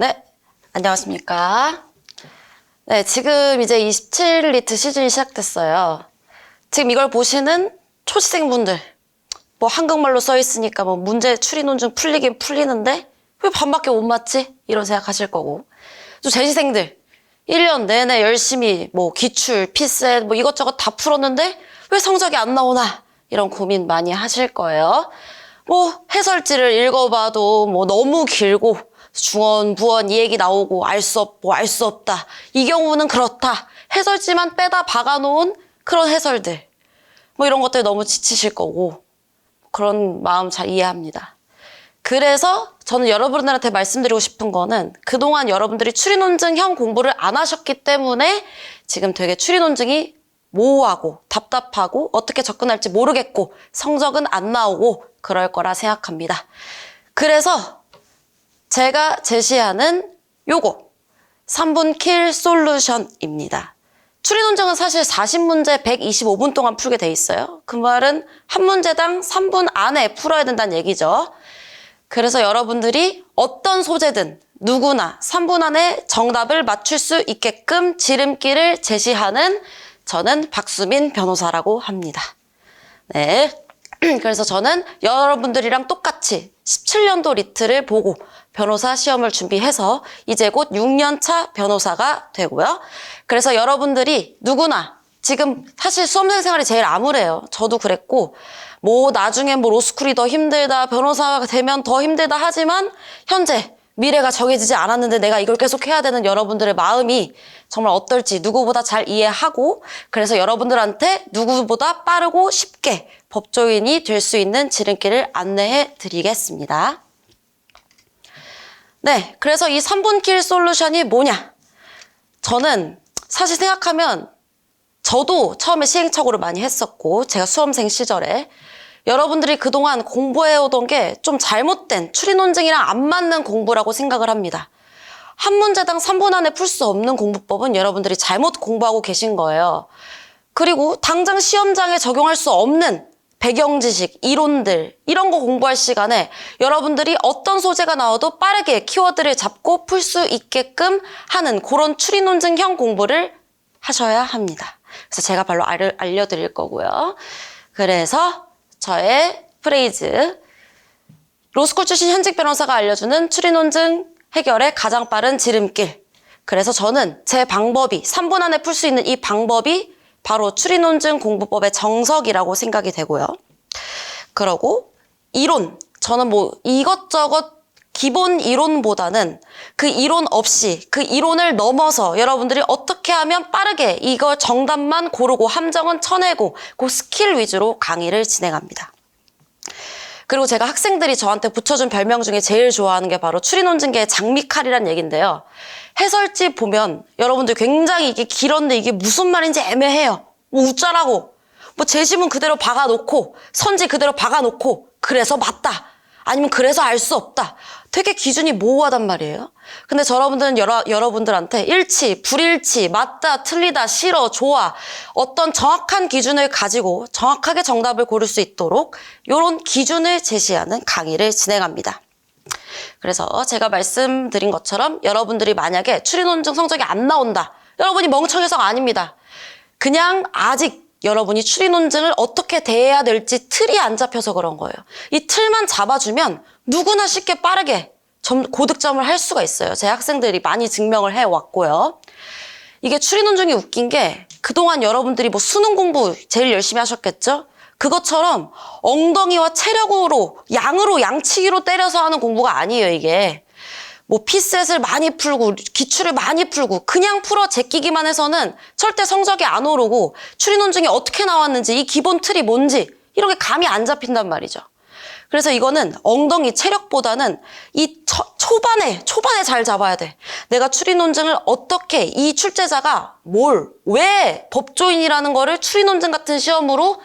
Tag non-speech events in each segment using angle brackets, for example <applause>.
네, 안녕하십니까. 네, 지금 이제 27리트 시즌이 시작됐어요. 지금 이걸 보시는 초시생분들, 뭐 한국말로 써 있으니까 뭐 문제 추리 논증 풀리긴 풀리는데 왜 반밖에 못 맞지? 이런 생각하실 거고. 또 재시생들, 1년 내내 열심히 뭐 기출, 피셋 뭐 이것저것 다 풀었는데 왜 성적이 안 나오나? 이런 고민 많이 하실 거예요. 뭐 해설지를 읽어봐도 뭐 너무 길고 중원, 부원 이 얘기 나오고 알 수 없고 알 수 없다. 이 경우는 그렇다. 해설지만 빼다 박아놓은 그런 해설들. 뭐 이런 것들 너무 지치실 거고 그런 마음 잘 이해합니다. 그래서 저는 여러분들한테 말씀드리고 싶은 거는 그동안 여러분들이 추리논증형 공부를 안 하셨기 때문에 지금 되게 추리논증이 모호하고 답답하고 어떻게 접근할지 모르겠고 성적은 안 나오고 그럴 거라 생각합니다. 그래서 제가 제시하는 요거 3분 킬 솔루션입니다. 추리논증은 사실 40문제 125분 동안 풀게 돼 있어요. 그 말은 한 문제당 3분 안에 풀어야 된다는 얘기죠. 그래서 여러분들이 어떤 소재든 누구나 3분 안에 정답을 맞출 수 있게끔 지름길을 제시하는 저는 박수민 변호사라고 합니다. 네. <clears throat> 그래서 저는 여러분들이랑 똑같이 17년도 리트를 보고 변호사 시험을 준비해서 이제 곧 6년차 변호사가 되고요. 그래서 여러분들이 누구나 지금 사실 수험생 생활이 제일 암울해요. 저도 그랬고 뭐 나중에 뭐 로스쿨이 더 힘들다 변호사가 되면 더 힘들다 하지만 현재 미래가 정해지지 않았는데 내가 이걸 계속 해야 되는 여러분들의 마음이 정말 어떨지 누구보다 잘 이해하고 그래서 여러분들한테 누구보다 빠르고 쉽게 법조인이 될 수 있는 지름길을 안내해 드리겠습니다. 네, 그래서 이 3분 킬 솔루션이 뭐냐? 저는 사실 생각하면 저도 처음에 시행착오를 많이 했었고 제가 수험생 시절에 여러분들이 그동안 공부해오던 게 좀 잘못된 추리 논증이랑 안 맞는 공부라고 생각을 합니다. 한 문제당 3분 안에 풀 수 없는 공부법은 여러분들이 잘못 공부하고 계신 거예요. 그리고 당장 시험장에 적용할 수 없는 배경 지식, 이론들 이런 거 공부할 시간에 여러분들이 어떤 소재가 나와도 빠르게 키워드를 잡고 풀 수 있게끔 하는 그런 추리 논증형 공부를 하셔야 합니다. 그래서 제가 바로 알, 알려드릴 거고요. 그래서 저의 프레이즈 로스쿨 출신 현직 변호사가 알려주는 추리 논증 해결의 가장 빠른 지름길. 그래서 저는 제 방법이 3분 안에 풀 수 있는 이 방법이 바로 추리 논증 공부법의 정석이라고 생각이 되고요. 그러고 이론 저는 뭐 이것저것 기본 이론보다는 그 이론 없이 그 이론을 넘어서 여러분들이 어떻게 하면 빠르게 이거 정답만 고르고 함정은 쳐내고 그 스킬 위주로 강의를 진행합니다. 그리고 제가 학생들이 저한테 붙여준 별명 중에 제일 좋아하는 게 바로 추리논증계의 장미칼이란 얘기인데요. 해설지 보면 여러분들 굉장히 이게 길었는데 이게 무슨 말인지 애매해요. 뭐 웃자라고. 뭐 제시문 그대로 박아놓고 선지 그대로 박아놓고 그래서 맞다. 아니면 그래서 알 수 없다. 되게 기준이 모호하단 말이에요. 근데 여러분들은 여러, 여러분들한테 일치, 불일치, 맞다, 틀리다, 싫어, 좋아 어떤 정확한 기준을 가지고 정확하게 정답을 고를 수 있도록 이런 기준을 제시하는 강의를 진행합니다. 그래서 제가 말씀드린 것처럼 여러분들이 만약에 추리논증 성적이 안 나온다. 여러분이 멍청해서가 아닙니다. 그냥 아직 여러분이 추리 논증을 어떻게 대해야 될지 틀이 안 잡혀서 그런 거예요. 이 틀만 잡아주면 누구나 쉽게 빠르게 점, 고득점을 할 수가 있어요. 제 학생들이 많이 증명을 해왔고요. 이게 추리 논증이 웃긴 게 그동안 여러분들이 뭐 수능 공부 제일 열심히 하셨겠죠? 그것처럼 엉덩이와 체력으로 양으로 양치기로 때려서 하는 공부가 아니에요, 이게. 뭐 피셋을 많이 풀고 기출을 많이 풀고 그냥 풀어 제끼기만 해서는 절대 성적이 안 오르고 추리 논증이 어떻게 나왔는지 이 기본 틀이 뭔지 이런 게 감이 안 잡힌단 말이죠. 그래서 이거는 엉덩이 체력보다는 이 처, 초반에 초반에 잘 잡아야 돼. 내가 추리 논증을 어떻게 이 출제자가 뭘 왜 법조인이라는 거를 추리 논증 같은 시험으로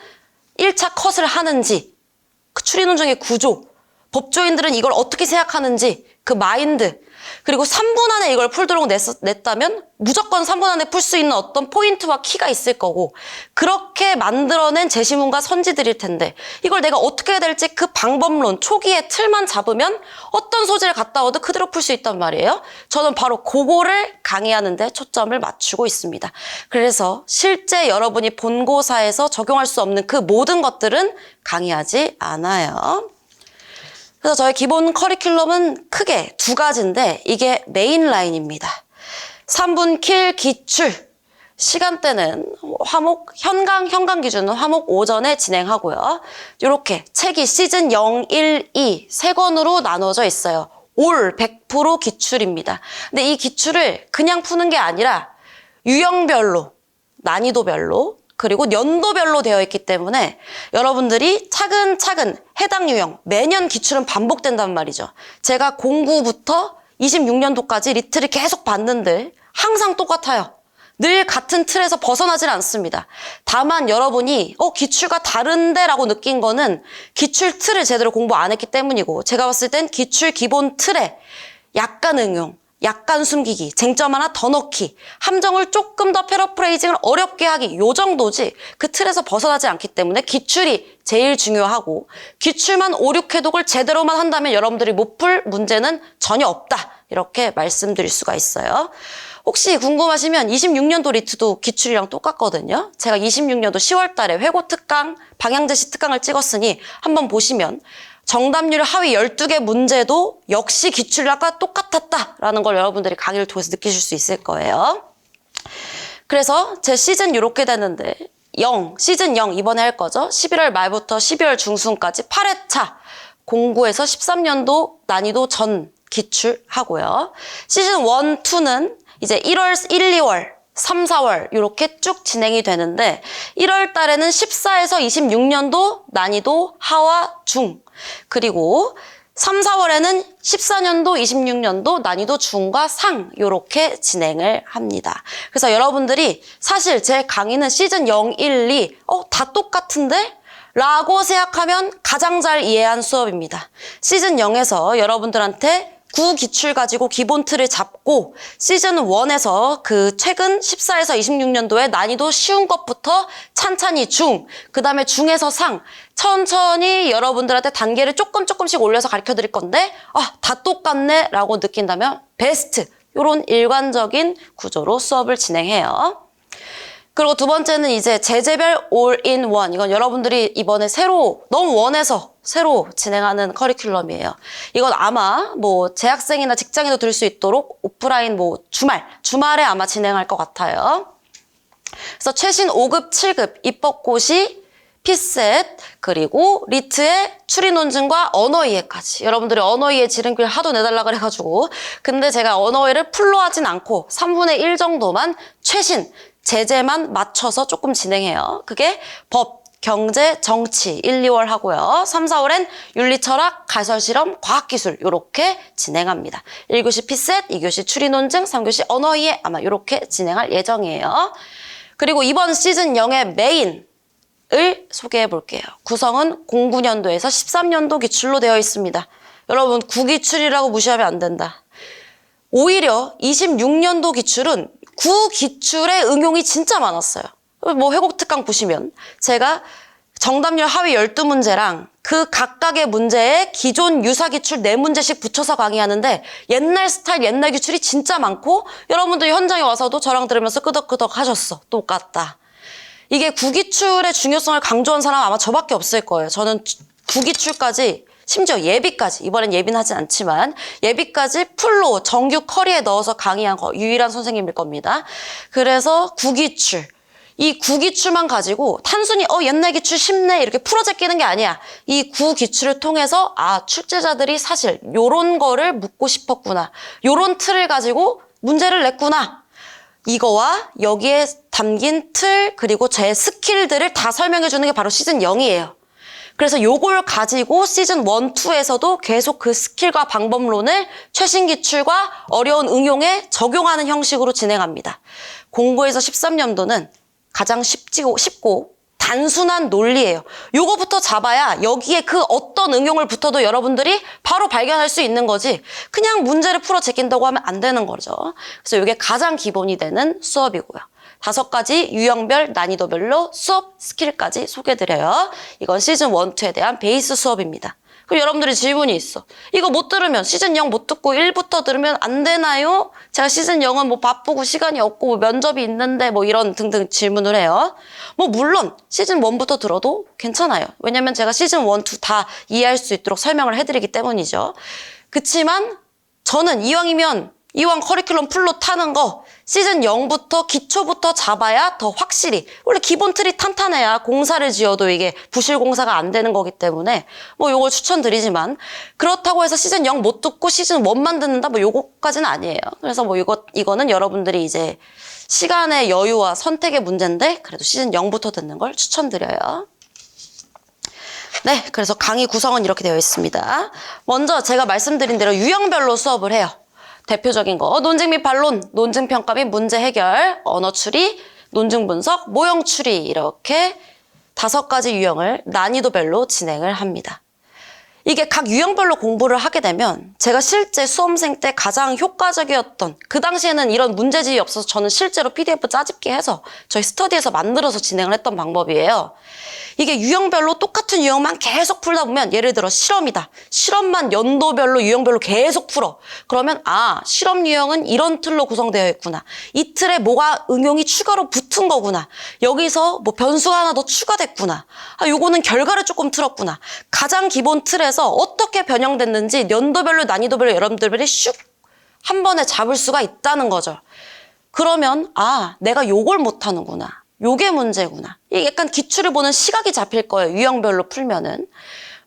1차 컷을 하는지 그 추리 논증의 구조 법조인들은 이걸 어떻게 생각하는지 그 마인드 그리고 3분 안에 이걸 풀도록 냈, 냈다면 무조건 3분 안에 풀 수 있는 어떤 포인트와 키가 있을 거고 그렇게 만들어낸 제시문과 선지들일 텐데 이걸 내가 어떻게 해야 될지 그 방법론 초기에 틀만 잡으면 어떤 소재를 갖다 와도 그대로 풀 수 있단 말이에요. 저는 바로 그거를 강의하는 데 초점을 맞추고 있습니다. 그래서 실제 여러분이 본고사에서 적용할 수 없는 그 모든 것들은 강의하지 않아요. 그래서 저희 기본 커리큘럼은 크게 두 가지인데 이게 메인 라인입니다. 3분 킬 기출. 시간대는 화목, 현강, 현강 기준은 화목 오전에 진행하고요. 이렇게 책이 시즌 0, 1, 2 세 권으로 나눠져 있어요. 올 100% 기출입니다. 근데 이 기출을 그냥 푸는 게 아니라 유형별로, 난이도별로, 그리고 연도별로 되어 있기 때문에 여러분들이 차근차근 해당 유형, 매년 기출은 반복된단 말이죠. 제가 공구부터 26년도까지 리트를 계속 봤는데 항상 똑같아요. 늘 같은 틀에서 벗어나질 않습니다. 다만 여러분이 어 기출과 다른데라고 느낀 거는 기출 틀을 제대로 공부 안 했기 때문이고 제가 봤을 땐 기출 기본 틀에 약간 응용, 약간 숨기기, 쟁점 하나 더 넣기, 함정을 조금 더 패러프레이징을 어렵게 하기 요 정도지 그 틀에서 벗어나지 않기 때문에 기출이 제일 중요하고 기출만 5, 6회독을 제대로만 한다면 여러분들이 못 풀 문제는 전혀 없다. 이렇게 말씀드릴 수가 있어요. 혹시 궁금하시면 26년도 리트도 기출이랑 똑같거든요. 제가 26년도 10월 달에 회고 특강, 방향제시 특강을 찍었으니 한번 보시면 정답률 하위 12개 문제도 역시 기출과 똑같았다라는 걸 여러분들이 강의를 통해서 느끼실 수 있을 거예요. 그래서 제 시즌 이렇게 되는데 0, 시즌 0 이번에 할 거죠. 11월 말부터 12월 중순까지 8회차 공구에서 13년도 난이도 전 기출하고요. 시즌 1, 2는 이제 1월, 1, 2월, 3, 4월 이렇게 쭉 진행이 되는데 1월 달에는 14에서 26년도 난이도 하와 중 그리고 3, 4월에는 14년도, 26년도 난이도 중과 상 이렇게 진행을 합니다. 그래서 여러분들이 사실 제 강의는 시즌 0, 1, 2 어, 다 똑같은데? 라고 생각하면 가장 잘 이해한 수업입니다. 시즌 0에서 여러분들한테 구 기출 가지고 기본 틀을 잡고 시즌 1에서 그 최근 14에서 26년도에 난이도 쉬운 것부터 찬찬히 중, 그 다음에 중에서 상, 천천히 여러분들한테 단계를 조금 조금씩 올려서 가르쳐 드릴 건데, 아, 다 똑같네 라고 느낀다면 베스트. 요런 일관적인 구조로 수업을 진행해요. 그리고 두 번째는 이제 제재별 올인원. 이건 여러분들이 이번에 새로 너무 원해서 새로 진행하는 커리큘럼이에요. 이건 아마 뭐 재학생이나 직장인도 들을 수 있도록 오프라인 뭐 주말, 주말에 아마 진행할 것 같아요. 그래서 최신 5급, 7급 입법고시 피셋 그리고 리트의 추리 논증과 언어 이해까지 여러분들이 언어 이해 지름길 하도 내달라 그래가지고 근데 제가 언어 이해를 풀로 하진 않고 3분의 1 정도만 최신 제재만 맞춰서 조금 진행해요. 그게 법, 경제, 정치 1, 2월 하고요. 3, 4월엔 윤리, 철학, 가설 실험, 과학 기술 이렇게 진행합니다. 1교시 피셋, 2교시 추리 논증, 3교시 언어 이해 아마 이렇게 진행할 예정이에요. 그리고 이번 시즌 0의 메인 을 소개해 볼게요. 구성은 09년도에서 13년도 기출로 되어 있습니다. 여러분, 구기출이라고 무시하면 안 된다. 오히려 26년도 기출은 구 기출의 응용이 진짜 많았어요. 뭐 회곡 특강 보시면 제가 정답률 하위 12문제랑 그 각각의 문제에 기존 유사 기출 4문제씩 붙여서 강의하는데 옛날 스타일 옛날 기출이 진짜 많고 여러분들 현장에 와서도 저랑 들으면서 끄덕끄덕 하셨어. 똑같다. 이게 구기출의 중요성을 강조한 사람 아마 저밖에 없을 거예요. 저는 구기출까지 심지어 예비까지 이번엔 예비는 하진 않지만 예비까지 풀로 정규 커리에 넣어서 강의한 거 유일한 선생님일 겁니다. 그래서 구기출 이 구기출만 가지고 단순히 어 옛날 기출 쉽네 이렇게 풀어 제끼는 게 아니야. 이 구기출을 통해서 아 출제자들이 사실 요런 거를 묻고 싶었구나. 요런 틀을 가지고 문제를 냈구나. 이거와 여기에 담긴 틀 그리고 제 스킬들을 다 설명해 주는 게 바로 시즌 0이에요. 그래서 요걸 가지고 시즌 1, 2에서도 계속 그 스킬과 방법론을 최신 기출과 어려운 응용에 적용하는 형식으로 진행합니다. 공부에서 13년도는 가장 쉽지고, 쉽고 단순한 논리예요. 요거부터 잡아야 여기에 그 어떤 응용을 붙어도 여러분들이 바로 발견할 수 있는 거지. 그냥 문제를 풀어 제낀다고 하면 안 되는 거죠. 그래서 이게 가장 기본이 되는 수업이고요. 다섯 가지 유형별 난이도별로 수업 스킬까지 소개드려요. 이건 시즌 1, 2에 대한 베이스 수업입니다. 그럼 여러분들이 질문이 있어. 이거 못 들으면 시즌 0못 듣고 1부터 들으면 안 되나요? 제가 시즌 0은 뭐 바쁘고 시간이 없고 뭐 면접이 있는데 뭐 이런 등등 질문을 해요. 뭐 물론 시즌 1부터 들어도 괜찮아요. 왜냐면 제가 시즌 1, 2다 이해할 수 있도록 설명을 해드리기 때문이죠. 그치만 저는 이왕이면 이왕 커리큘럼 풀로 타는 거 시즌 0부터 기초부터 잡아야 더 확실히 원래 기본 틀이 탄탄해야 공사를 지어도 이게 부실 공사가 안 되는 거기 때문에 뭐 요걸 추천드리지만 그렇다고 해서 시즌 0 못 듣고 시즌 1만 듣는다 뭐 요거까지는 아니에요. 그래서 뭐 이거 이거는 여러분들이 이제 시간의 여유와 선택의 문제인데 그래도 시즌 0부터 듣는 걸 추천드려요. 네, 그래서 강의 구성은 이렇게 되어 있습니다. 먼저 제가 말씀드린 대로 유형별로 수업을 해요. 대표적인 거 논증 및 반론, 논증 평가 및 문제 해결, 언어 추리, 논증 분석, 모형 추리 이렇게 다섯 가지 유형을 난이도별로 진행을 합니다. 이게 각 유형별로 공부를 하게 되면 제가 실제 수험생 때 가장 효과적이었던 그 당시에는 이런 문제집이 없어서 저는 실제로 PDF 짜집기 해서 저희 스터디에서 만들어서 진행을 했던 방법이에요. 이게 유형별로 똑같은 유형만 계속 풀다 보면 예를 들어 실험이다. 실험만 연도별로 유형별로 계속 풀어. 그러면 아 실험 유형은 이런 틀로 구성되어 있구나. 이 틀에 뭐가 응용이 추가로 붙은 거구나. 여기서 뭐 변수가 하나 더 추가됐구나. 아 요거는 결과를 조금 틀었구나. 가장 기본 틀에서 어떻게 변형됐는지 연도별로 난이도별로 여러분들이 슉 한 번에 잡을 수가 있다는 거죠. 그러면 아 내가 요걸 못하는구나. 요게 문제구나. 이게 약간 기출을 보는 시각이 잡힐 거예요. 유형별로 풀면은.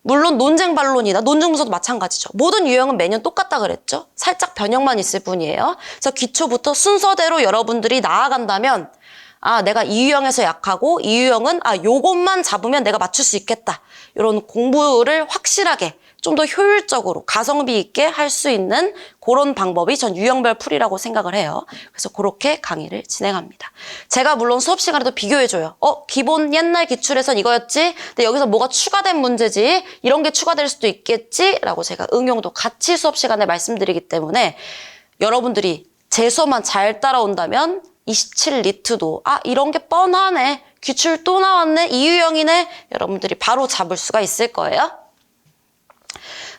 물론 논쟁 반론이나 논증 문서도 마찬가지죠. 모든 유형은 매년 똑같다 그랬죠. 살짝 변형만 있을 뿐이에요. 그래서 기초부터 순서대로 여러분들이 나아간다면 아 내가 이 유형에서 약하고 이 유형은 아 요것만 잡으면 내가 맞출 수 있겠다. 이런 공부를 확실하게 좀 더 효율적으로 가성비 있게 할 수 있는 그런 방법이 전 유형별 풀이라고 생각을 해요. 그래서 그렇게 강의를 진행합니다. 제가 물론 수업 시간에도 비교해줘요. 어, 기본 옛날 기출에선 이거였지? 근데 여기서 뭐가 추가된 문제지? 이런 게 추가될 수도 있겠지? 라고 제가 응용도 같이 수업 시간에 말씀드리기 때문에 여러분들이 제 수업만 잘 따라온다면 27 리트도 아, 이런 게 뻔하네. 기출 또 나왔네. 이 유형이네. 여러분들이 바로 잡을 수가 있을 거예요.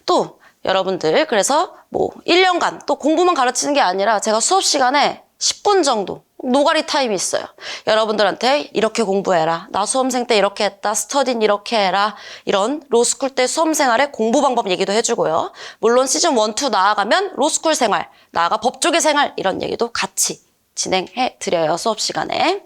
또 여러분들 그래서 뭐 1년간 또 공부만 가르치는 게 아니라 제가 수업 시간에 10분 정도 노가리 타임이 있어요. 여러분들한테 이렇게 공부해라. 나 수험생 때 이렇게 했다. 스터딘 이렇게 해라. 이런 로스쿨 때 수험 생활의 공부 방법 얘기도 해주고요. 물론 시즌 1, 2 나아가면 로스쿨 생활, 나아가 법조계 생활 이런 얘기도 같이 진행해 드려요. 수업 시간에.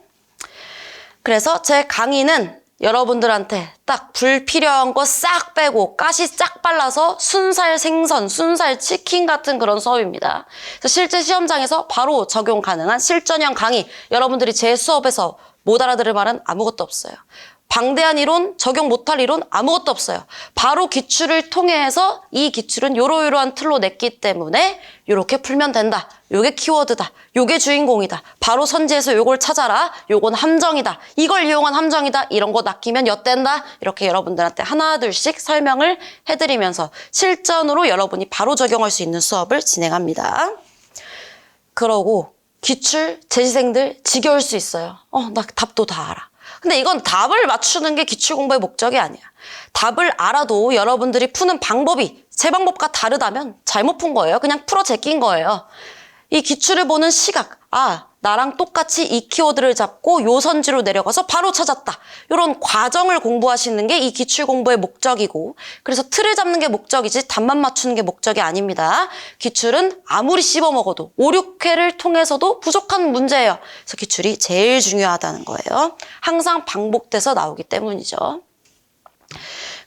그래서 제 강의는 여러분들한테 딱 불필요한 거 싹 빼고 가시 싹 발라서 순살 생선, 순살 치킨 같은 그런 수업입니다. 그래서 실제 시험장에서 바로 적용 가능한 실전형 강의. 여러분들이 제 수업에서 못 알아들을 말은 아무것도 없어요. 방대한 이론, 적용 못할 이론 아무것도 없어요. 바로 기출을 통해서 이 기출은 요러요러한 틀로 냈기 때문에 요렇게 풀면 된다. 요게 키워드다. 요게 주인공이다. 바로 선지에서 요걸 찾아라. 요건 함정이다. 이걸 이용한 함정이다. 이런 거 낚이면 엿된다. 이렇게 여러분들한테 하나 둘씩 설명을 해드리면서 실전으로 여러분이 바로 적용할 수 있는 수업을 진행합니다. 그러고 기출 재시생들 지겨울 수 있어요. 어, 나 답도 다 알아. 근데 이건 답을 맞추는 게 기출 공부의 목적이 아니야. 답을 알아도 여러분들이 푸는 방법이 제 방법과 다르다면 잘못 푼 거예요. 그냥 풀어 제낀 거예요. 이 기출을 보는 시각. 아, 나랑 똑같이 이 키워드를 잡고 요 선지로 내려가서 바로 찾았다. 이런 과정을 공부하시는 게 이 기출 공부의 목적이고 그래서 틀을 잡는 게 목적이지 답만 맞추는 게 목적이 아닙니다. 기출은 아무리 씹어 먹어도 5, 6회를 통해서도 부족한 문제예요. 그래서 기출이 제일 중요하다는 거예요. 항상 반복돼서 나오기 때문이죠.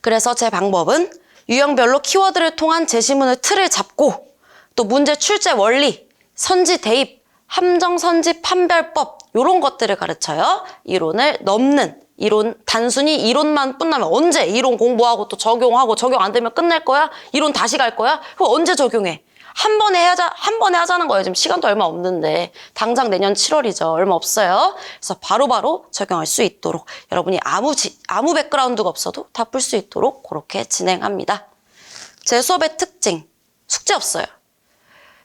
그래서 제 방법은 유형별로 키워드를 통한 제시문의 틀을 잡고 또 문제 출제 원리, 선지 대입, 함정 선지 판별법 이런 것들을 가르쳐요. 이론을 넘는 이론 단순히 이론만 끝나면 언제 이론 공부하고 또 적용하고 적용 안 되면 끝낼 거야? 이론 다시 갈 거야? 그럼 언제 적용해? 한 번에 하자, 한 번에 하자는 거예요. 지금 시간도 얼마 없는데. 당장 내년 7월이죠. 얼마 없어요. 그래서 바로 바로 적용할 수 있도록 여러분이 아무, 지, 아무 백그라운드가 없어도 다 풀 수 있도록 그렇게 진행합니다. 제 수업의 특징. 숙제 없어요.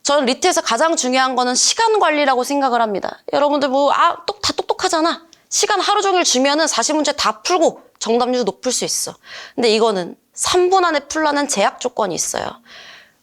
저는 리트에서 가장 중요한 거는 시간 관리라고 생각을 합니다. 여러분들 뭐, 아, 똑, 다 똑똑하잖아. 시간 하루 종일 주면은 40문제 다 풀고 정답률도 높을 수 있어. 근데 이거는 3분 안에 풀라는 제약 조건이 있어요.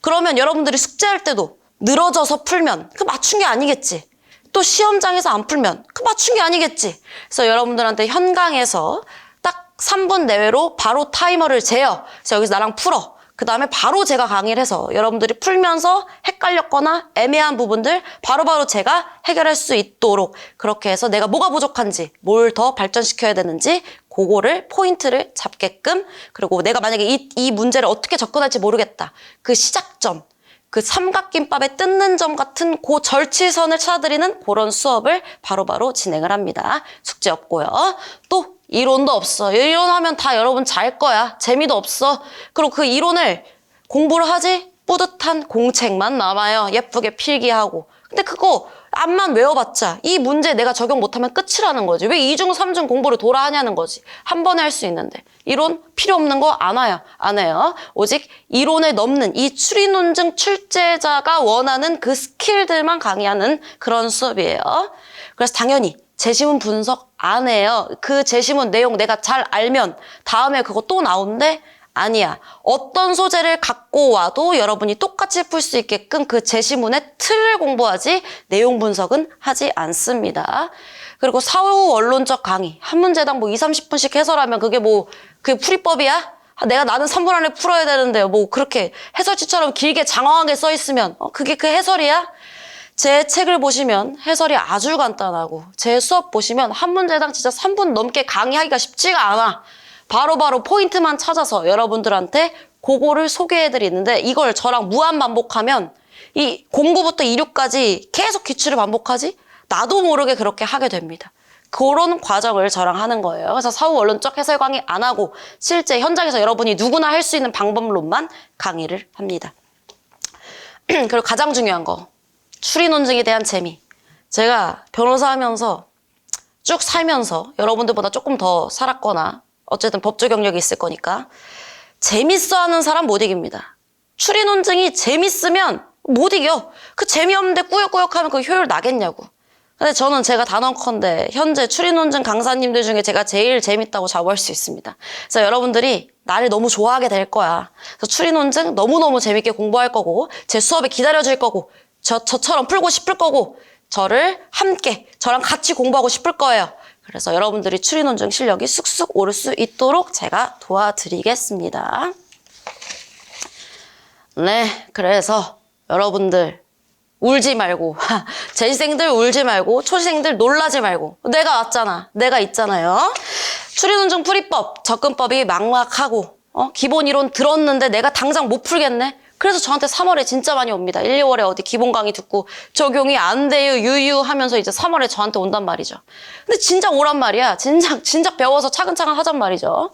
그러면 여러분들이 숙제할 때도 늘어져서 풀면 그 맞춘 게 아니겠지. 또 시험장에서 안 풀면 그 맞춘 게 아니겠지. 그래서 여러분들한테 현강에서 딱 3분 내외로 바로 타이머를 재요. 그래서 여기서 나랑 풀어. 그 다음에 바로 제가 강의를 해서 여러분들이 풀면서 헷갈렸거나 애매한 부분들 바로바로 제가 해결할 수 있도록 그렇게 해서 내가 뭐가 부족한지 뭘 더 발전시켜야 되는지 그거를 포인트를 잡게끔 그리고 내가 만약에 이, 이 문제를 어떻게 접근할지 모르겠다. 그 시작점, 그 삼각김밥에 뜯는 점 같은 그 절치선을 찾아드리는 그런 수업을 바로바로 진행을 합니다. 숙제 없고요. 또 이론도 없어. 이론하면 다 여러분 잘 거야. 재미도 없어. 그리고 그 이론을 공부를 하지 뿌듯한 공책만 남아요. 예쁘게 필기하고. 근데 그거 앞만 외워봤자 이 문제 내가 적용 못하면 끝이라는 거지. 왜 2중, 3중 공부를 돌아 하냐는 거지. 한 번에 할 수 있는데. 이론 필요 없는 거 안 와요. 안 해요. 오직 이론을 넘는 이 추리논증 출제자가 원하는 그 스킬들만 강의하는 그런 수업이에요. 그래서 당연히 재시문 분석 안 해요. 그 재시문 내용 내가 잘 알면 다음에 그거 또 나오는데 아니야. 어떤 소재를 갖고 와도 여러분이 똑같이 풀 수 있게끔 그 재시문의 틀을 공부하지 내용 분석은 하지 않습니다. 그리고 사후 원론적 강의. 한 문제당 뭐 2, 30분씩 해설하면 그게 뭐, 그게 풀이법이야? 아, 내가 나는 3분 안에 풀어야 되는데 뭐 그렇게 해설지처럼 길게 장황하게 써 있으면 어, 그게 그 해설이야? 제 책을 보시면 해설이 아주 간단하고 제 수업 보시면 한 문제당 진짜 3분 넘게 강의하기가 쉽지가 않아. 바로 바로 포인트만 찾아서 여러분들한테 그거를 소개해드리는데 이걸 저랑 무한 반복하면 이 공부부터 이륙까지 계속 기출을 반복하지? 나도 모르게 그렇게 하게 됩니다. 그런 과정을 저랑 하는 거예요. 그래서 사후 원론적 해설 강의 안 하고 실제 현장에서 여러분이 누구나 할 수 있는 방법론만 강의를 합니다. <clears throat> 그리고 가장 중요한 거 추리 논증에 대한 재미. 제가 변호사 하면서 쭉 살면서 여러분들보다 조금 더 살았거나 어쨌든 법조 경력이 있을 거니까 재밌어 하는 사람 못 이깁니다. 추리 논증이 재밌으면 못 이겨. 그 재미없는데 꾸역꾸역 하면 그 효율 나겠냐고. 근데 저는 제가 단언컨대 현재 추리 논증 강사님들 중에 제가 제일 재밌다고 자부할 수 있습니다. 그래서 여러분들이 나를 너무 좋아하게 될 거야. 그래서 추리 논증 너무너무 재밌게 공부할 거고 제 수업에 기다려줄 거고 저, 저처럼 풀고 싶을 거고 저를 함께 저랑 같이 공부하고 싶을 거예요. 그래서 여러분들이 추리 논증 실력이 쑥쑥 오를 수 있도록 제가 도와드리겠습니다. 네, 그래서 여러분들 울지 말고 <laughs> 재시생들 울지 말고 초시생들 놀라지 말고 내가 왔잖아. 내가 있잖아요. 추리 논증 풀이법, 접근법이 막막하고 어? 기본 이론 들었는데 내가 당장 못 풀겠네. 그래서 저한테 3월에 진짜 많이 옵니다. 1, 2월에 어디 기본 강의 듣고 적용이 안 돼요, 유유 하면서 이제 3월에 저한테 온단 말이죠. 근데 진작 오란 말이야. 진작, 진작 배워서 차근차근 하잔 말이죠.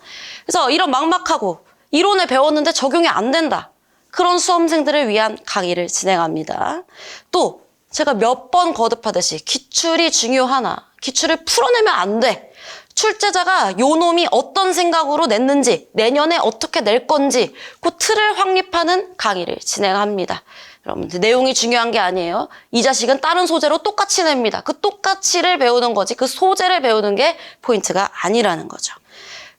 그래서 이런 막막하고 이론을 배웠는데 적용이 안 된다. 그런 수험생들을 위한 강의를 진행합니다. 또 제가 몇 번 거듭하듯이 기출이 중요하나 기출을 풀어내면 안 돼. 출제자가 요 놈이 어떤 생각으로 냈는지 내년에 어떻게 낼 건지 그 틀을 확립하는 강의를 진행합니다. 여러분들 내용이 중요한 게 아니에요. 이 자식은 다른 소재로 똑같이 냅니다. 그 똑같이를 배우는 거지 그 소재를 배우는 게 포인트가 아니라는 거죠.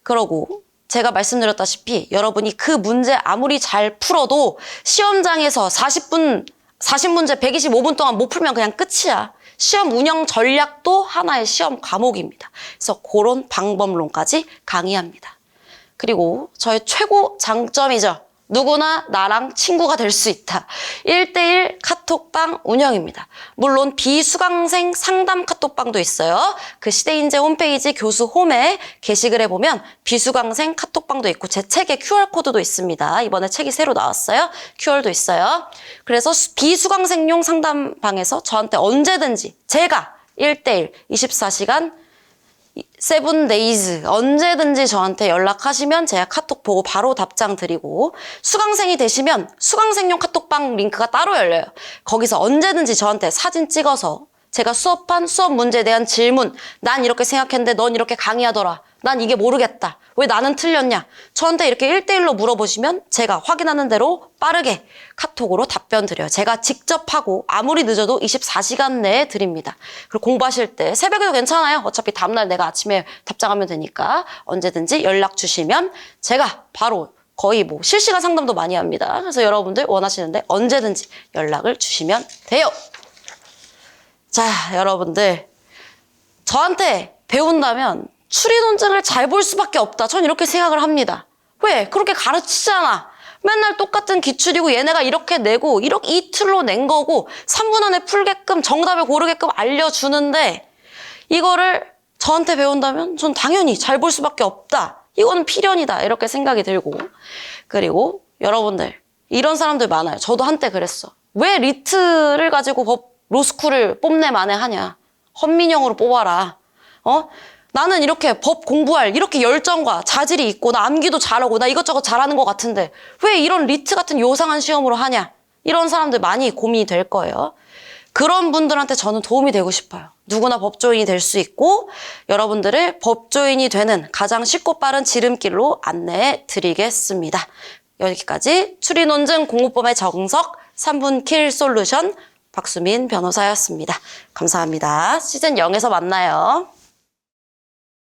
그러고 제가 말씀드렸다시피 여러분이 그 문제 아무리 잘 풀어도 시험장에서 40분 40문제 125분 동안 못 풀면 그냥 끝이야. 시험 운영 전략도 하나의 시험 과목입니다. 그래서 그런 방법론까지 강의합니다. 그리고 저의 최고 장점이죠. 누구나 나랑 친구가 될 수 있다. 1대1 카톡방 운영입니다. 물론 비수강생 상담 카톡방도 있어요. 그 시대인재 홈페이지 교수 홈에 게시글에 보면 비수강생 카톡방도 있고 제 책에 QR코드도 있습니다. 이번에 책이 새로 나왔어요. QR도 있어요. 그래서 수- 비수강생용 상담방에서 저한테 언제든지 제가 1대1 24시간 세븐데이즈 언제든지 저한테 연락하시면 제가 카톡 보고 바로 답장 드리고 수강생이 되시면 수강생용 카톡방 링크가 따로 열려요. 거기서 언제든지 저한테 사진 찍어서 제가 수업한 수업 문제에 대한 질문 난 이렇게 생각했는데 넌 이렇게 강의하더라. 난 이게 모르겠다. 왜 나는 틀렸냐? 저한테 이렇게 1대1로 물어보시면 제가 확인하는 대로 빠르게 카톡으로 답변 드려요. 제가 직접 하고 아무리 늦어도 24시간 내에 드립니다. 그리고 공부하실 때 새벽에도 괜찮아요. 어차피 다음날 내가 아침에 답장하면 되니까 언제든지 연락 주시면 제가 바로 거의 뭐 실시간 상담도 많이 합니다. 그래서 여러분들 원하시는데 언제든지 연락을 주시면 돼요. 자, 여러분들. 저한테 배운다면 추리 논증을 잘 볼 수밖에 없다. 전 이렇게 생각을 합니다. 왜? 그렇게 가르치잖아. 맨날 똑같은 기출이고 얘네가 이렇게 내고 이렇게 이 틀로 낸 거고 3분 안에 풀게끔 정답을 고르게끔 알려주는데 이거를 저한테 배운다면 전 당연히 잘 볼 수밖에 없다. 이건 필연이다. 이렇게 생각이 들고 그리고 여러분들 이런 사람들 많아요. 저도 한때 그랬어. 왜 리트를 가지고 법 로스쿨을 뽐내 만에 하냐. 헌민형으로 뽑아라. 어? 나는 이렇게 법 공부할 이렇게 열정과 자질이 있고 나 암기도 잘하고 나 이것저것 잘하는 것 같은데 왜 이런 리트 같은 요상한 시험으로 하냐. 이런 사람들 많이 고민이 될 거예요. 그런 분들한테 저는 도움이 되고 싶어요. 누구나 법조인이 될 수 있고 여러분들을 법조인이 되는 가장 쉽고 빠른 지름길로 안내해 드리겠습니다. 여기까지 추리논증 공부법의 정석 3분 킬 솔루션 박수민 변호사였습니다. 감사합니다. 시즌 0에서 만나요.